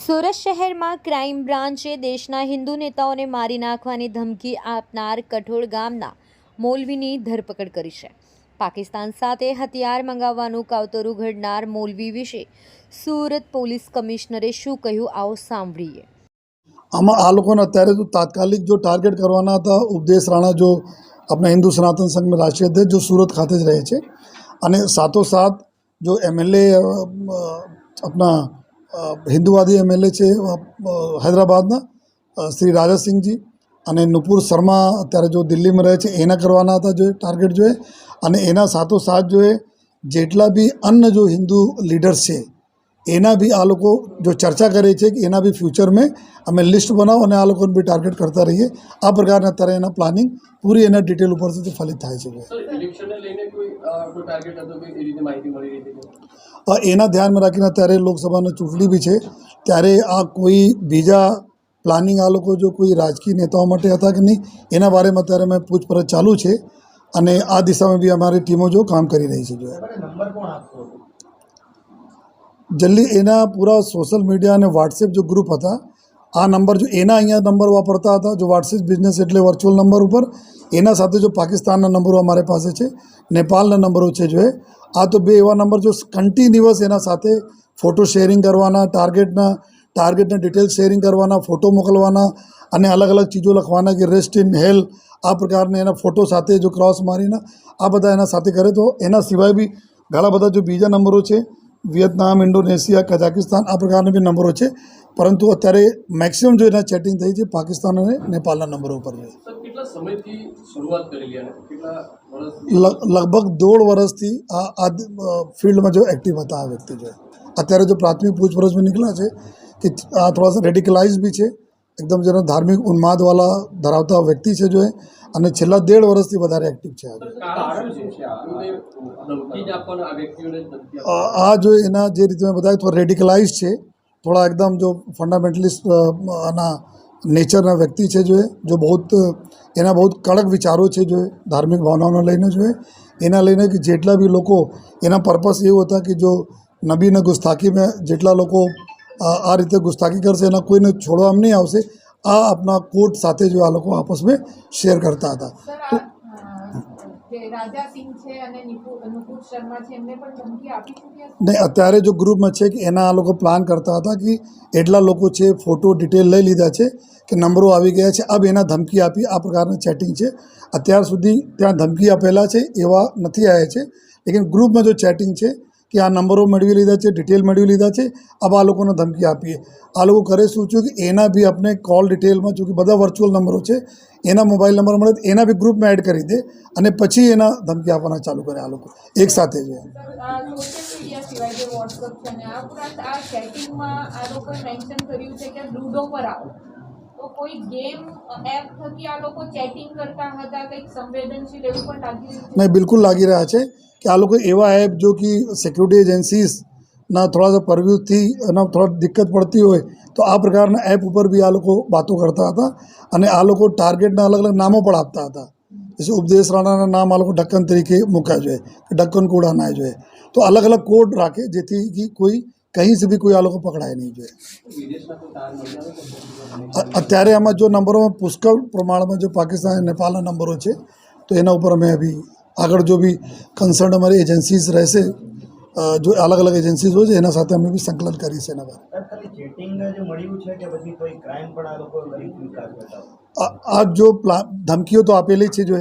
સુરત શહેરમાં ક્રાઇમ બ્રાન્ચે દેશના હિન્દુ નેતાઓને મારી નાખવાની ધમકી આપનાર કઠોળ ગામના મૌલવીની ધરપકડ કરી છે. પાકિસ્તાન સાથે હથિયાર મંગાવવાનું કાવતરું ઘડનાર મૌલવી વિશે સુરત પોલીસ કમિશનરે શું કહ્યું આવો સાંભળીએ. આમાં આ લોકોને અત્યારે તો તાત્કાલિક જો ટાર્ગેટ કરવાના હતા ઉપદેશ રાણા જો આપણા હિન્દુ સનાતન સંઘના રાષ્ટ્રીય અધ્યક્ષ જો સુરત ખાતે જ રહે છે. અને સાથોસાથ જો એમએલએ આપણા હિન્દુવાદી એમએલએ છે હૈદરાબાદના શ્રી રાજાસિંહજી અને નુપુર શર્મા અત્યારે જો દિલ્હીમાં રહે છે, એના કરવાના હતા જોઈએ ટાર્ગેટ જોઈએ અને એના સાથોસાથ જોઈએ જેટલા બી અન્ય જો હિન્દુ લીડર્સ છે એના બી આ લોકો જો ચર્ચા કરે છે કે એના બી ફ્યુચરમાં અમે લિસ્ટ બનાવો અને આ લોકોને બી ટાર્ગેટ કરતા રહીએ. આ પ્રકારના અત્યારે એના પ્લાનિંગ પૂરી એના ડિટેલ ઉપરથી ફલિત થાય છે. એના ધ્યાનમાં રાખીને અત્યારે લોકસભાની ચૂંટણી બી છે. ત્યારે આ કોઈ બીજા પ્લાનિંગ આ લોકો જો કોઈ રાજકીય નેતાઓ માટે હતા કે નહીં એના બારેમાં અત્યારે મેં પૂછપરછ ચાલુ છે. અને આ દિશામાં બી અમારી ટીમો જો કામ કરી રહી છે. જો નંબર કોણ આપતો હતો જલ્દી એના પૂરા સોશિયલ મીડિયા અને વોટ્સએપ જો ગ્રુપ હતા, આ નંબર જો એના અહીંયા નંબર વાપરતા હતા, જો વોટ્સએપ બિઝનેસ એટલે વર્ચ્યુઅલ નંબર ઉપર, એના સાથે જો પાકિસ્તાનના નંબરો અમારી પાસે છે, નેપાળના નંબરો છે જો આ તો બે એવા નંબર જો કન્ટિન્યુઅસ એના સાથે ફોટો શેરિંગ કરવાના ટાર્ગેટના ટાર્ગેટના ડિટેલ્સ શેરિંગ કરવાના ફોટો મોકલવાના અને અલગ અલગ ચીજો લખવાના કે રેસ્ટ ઇન હેલ આ પ્રકારના એના ફોટો સાથે જો ક્રોસ મારીને આ બધા એના સાથે કરે તો એના સિવાય બી ઘણા બધા જો બીજા નંબરો છે વિયેતનામ ઇન્ડોનેશિયા કઝાકિસ્તાન આ પ્રકારના બી નંબરો છે. પરંતુ અત્યારે મેક્સિમમ જો એના ચેટિંગ થઈ છે પાકિસ્તાન અને નેપાળના નંબરો ઉપર છે. લગભગ દોઢ વર્ષથી આ આ ફિલ્ડમાં જો એક્ટિવ હતા આ વ્યક્તિ જો. અત્યારે જો પ્રાથમિક પૂછપરછમાં નીકળ્યા છે કે આ થોડા રેડિકલાઇઝ બી છે. એકદમ જેનો ધાર્મિક ઉન્માદવાલા ધરાવતા વ્યક્તિ છે જો એ અને છેલ્લા દેઢ વર્ષથી વધારે એક્ટિવ છે આ જ એના જે રીતે મેં બતાવ્યું થોડા રેડિકલાઇઝ છે થોડા એકદમ જો ફંડામેન્ટલિસ્ટ આના નેચરના વ્યક્તિ છે જો એ જો બહુ એના બહુ કડક વિચારો છે જો ધાર્મિક ભાવનાઓને લઈને જો એના લઈને કે જેટલા બી લોકો એના પર્પસ એવું હતા કે જો નબીને ગુસ્તાખીમાં જેટલા લોકો આ આ રીતે ગુસ્તાખી કરશે એના કોઈને છોડવામાં નહીં આવશે. આ આપના કોર્ટ સાથે જો આ લોકો આપસમાં શેર કરતા હતા. છે નહીં અત્યારે જો ગ્રુપમાં છે કે એના આ લોકો પ્લાન કરતા હતા કે એટલા લોકો છે ફોટો ડિટેલ લઈ લીધા છે કે નંબરો આવી ગયા છે. અબ એના ધમકી આપી આ પ્રકારની ચેટિંગ છે. અત્યાર સુધી ત્યાં ધમકી આપેલા છે એવા નથી આવ્યા છે. લેકિન ગ્રુપમાં જો ચેટિંગ છે કે આ નંબરો મેળવી લીધા છે ડિટેલ મેળવી લીધા છે અબ આ લોકોને ધમકી આપીએ. આ લોકો કરે શું છું કે એના બી આપણે કોલ ડિટેલમાં જો કે બધા વર્ચ્યુઅલ નંબરો છે, એના મોબાઈલ નંબર મળે એના બી ગ્રુપમાં એડ કરી દે અને પછી એના ધમકી આપવાના ચાલુ કરે આ લોકો. એક સાથે જ. સોશિયલ મીડિયા વોટ્સઅપ તો કોઈ ગેમ એપ થકી આ લોકો ચેટિંગ કરતા હતા, કંઈક સંવેદનશીલ એવું પણ લાગી નહીં, બિલકુલ લાગી રહ્યા છે કે આ લોકો એવા એપ જો કે સિક્યુરિટી એજન્સીસના થોડા સા પરવ્યુથી એના થોડા દિક્કત પડતી હોય, તો આ પ્રકારના એપ ઉપર બી આ લોકો વાતો કરતા હતા અને આ લોકો ટાર્ગેટના અલગ અલગ નામો પણ આપતા હતા. જૈસે ઉપદેશ રાણાના નામ આ લોકો ઢક્કન તરીકે મૂક્યા જોઈએ, કે ઢક્કન કોડા ના જોઈએ. તો અલગ અલગ કોડ રાખે જેથી કોઈ કहीं સુધી કોઈ આ લોકો પકડાય નહીં જોઈએ અત્યારે આમાં જો નંબરોમાં પુષ્કળ પ્રમાણમાં જો પાકિસ્તાન અને નેપાળના નંબરો છે તો એના ઉપર અમે અભી આગળ જો બી કન્સર્ન અમારી એજન્સીઝ રહેશે જો અલગ અલગ એજન્સીઝ હોય છે એના સાથે અમે બી સંકલન કરીએ છીએ એના પર આ જો પ્લા ધમકીઓ તો આપેલી છે જો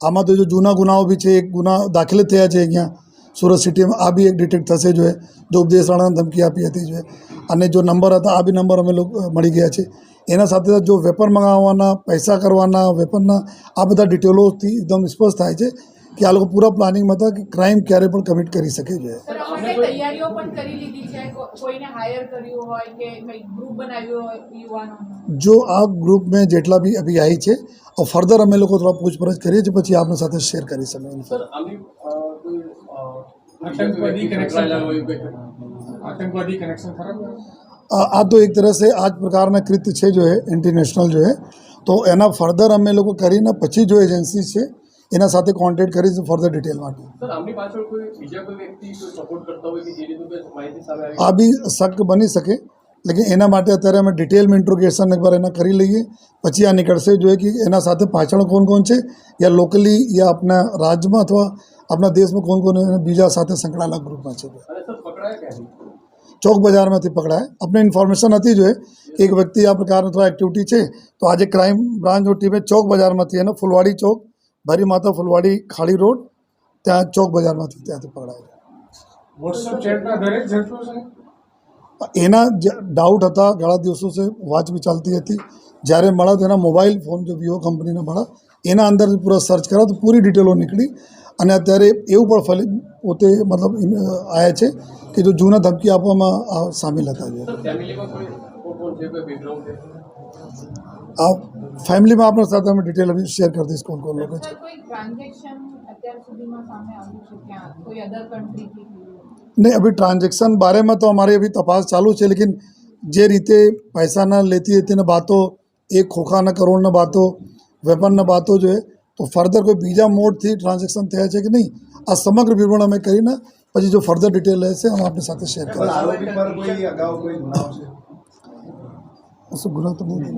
આમાં તો જો જૂના ગુનાઓ બી છે એક ગુના દાખલ થયા છે અહીંયા સુરત સિટીમાં આ બી એક ડિટેક્ટ થશે જોઈએ. જો ઉપદેશ રાણાને ધમકી આપી હતી જોઈએ. અને જો નંબર હતા આ બી નંબર અમે લોકો મળી ગયા છે. એના સાથે સાથે જો વેપર મંગાવવાના પૈસા કરવાના વેપરના આ બધા ડિટેલોથી એકદમ સ્પષ્ટ થાય છે કે આ લોકો પૂરા પ્લાનિંગમાં હતા કે ક્રાઇમ ક્યારે પણ કમિટ કરી શકે છે સર આ માટે તૈયારીઓ પણ કરી લીધી છે? કો- કોઈને હાયર કર્યું હોય કે કંઈક ગ્રુપ બનાવ્યું હોય યુવાનોનું જો આ ગ્રુપ મેં જેટલા બી અભી આવી છે ફર્ધર અમે લોકો થોડા પૂછપરછ કરીએ છીએ પછી આપની સાથે શેર કરી શકીએ. કોઈ આ તો એક તરહ આ જ પ્રકારના કૃત્ય છે જો હે ઇન્ટરનેશનલ જો તો એના ફર્ધર અમે લોકો કરીને પછી જો એજન્સી છે એના સાથે કોન્ટેક્ટ કરીશું ફર્ધર ડિટેલ માટે આ બી શક બની શકે લેકિન એના માટે અત્યારે અમે ડિટેલ ઇન્ટ્રોગેશન એકવાર એના કરી લઈએ પછી આ નીકળશે જોઈએ કે એના સાથે પાછળ કોણ કોણ છે યા લોકલી યા આપણા રાજ્યમાં અથવા આપણા દેશમાં કોણ કોણ બીજા સાથે સંકળાયેલા ગ્રુપમાં છે ચોક બજારમાંથી પકડાય. આપણે ઇન્ફોર્મેશન હતી જોઈએ કે એક વ્યક્તિ આ પ્રકારનો થોડા એક્ટિવિટી છે તો આજે ક્રાઇમ બ્રાન્ચની ટીમે ચોક બજારમાંથી એને ફુલવાડી ચોક ભરી માતા ફુલવાડી ખાડી રોડ ત્યાં ચોક બજારમાંથી ત્યાંથી પકડાય. એના ડાઉટ હતા ઘણા દિવસો સે વાચ બી ચાલતી હતી. જ્યારે મળ્યા તો એના મોબાઈલ ફોન જો વિવો કંપનીના મળ્યા એના અંદર પૂરા સર્ચ કર્યા તો પૂરી ડિટેલો નીકળી. અને અત્યારે એવું પણ ફલિત પોતે મતલબ આવ્યા છે કે જો જૂના ધમકી આપવામાં સામેલ હતા છે? આ ફેમિલીમાં આપણા સાથે અમે ડિટેલ શેર કરી દઈશ કોણ કોણ લોકો છે. નહીં અભી ટ્રાન્ઝેક્શન બારેમાં તો અમારી અભી તપાસ ચાલુ છે લેકિન જે રીતે પૈસાના લેતી હતી ને બાતો એક ખોખાના કરોડના બાતો વેપારના બાતો જોઈએ तो फर्दर कोई बीजा मोड थी ट्रांजेक्शन थे कि नहीं? आ समग्र विवरण अमे कर पीछे जो फर्धर डिटेल रहे हम अपनी साथ शेर कर। गुना नहीं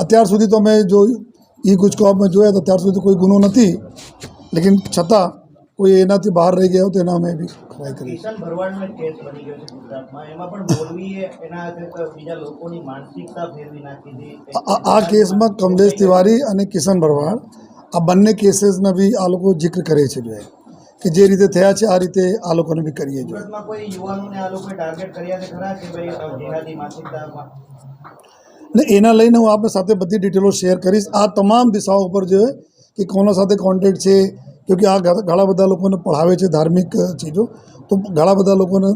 अत्यारुधी तो अमे जो ई कुछ को अमे जो अत्यारुधी तो कोई गुनो नहीं लेकिन छता कोई एना बहार रही गया तो एना भी खराई कर। आ केस में कमलेश तिवारी और किशन भरवाड़ આ બંને કેસીસના બી આ લોકો જિક્ર કરે છે જો કે જે રીતે થયા છે આ રીતે આ લોકોને બી કરીએ જોઈએ સુરતમાં કોઈ યુવાનોને આ લોકોએ ટાર્ગેટ કર્યા છે ખરા કે ભાઈ અ, જેહાદી માનસિકતામાં ને એના લઈને હું આપણે સાથે બધી ડિટેલો શેર કરીશ. આ તમામ દિશાઓ ઉપર જે કે કોના સાથે કોન્ટેક્ટ છે કેમકે આ ઘણા બધા લોકોને પઢાવે છે ધાર્મિક ચીજો. તો ઘણા બધા લોકોને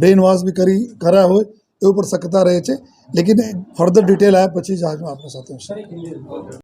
બ્રેન વોશ બી કરી કર્યા હોય એ ઉપર શકતા રહે છે. લેકિન ફર્ધર ડિટેલ આવ્યા પછી જ આજનો આપણી સાથે શેર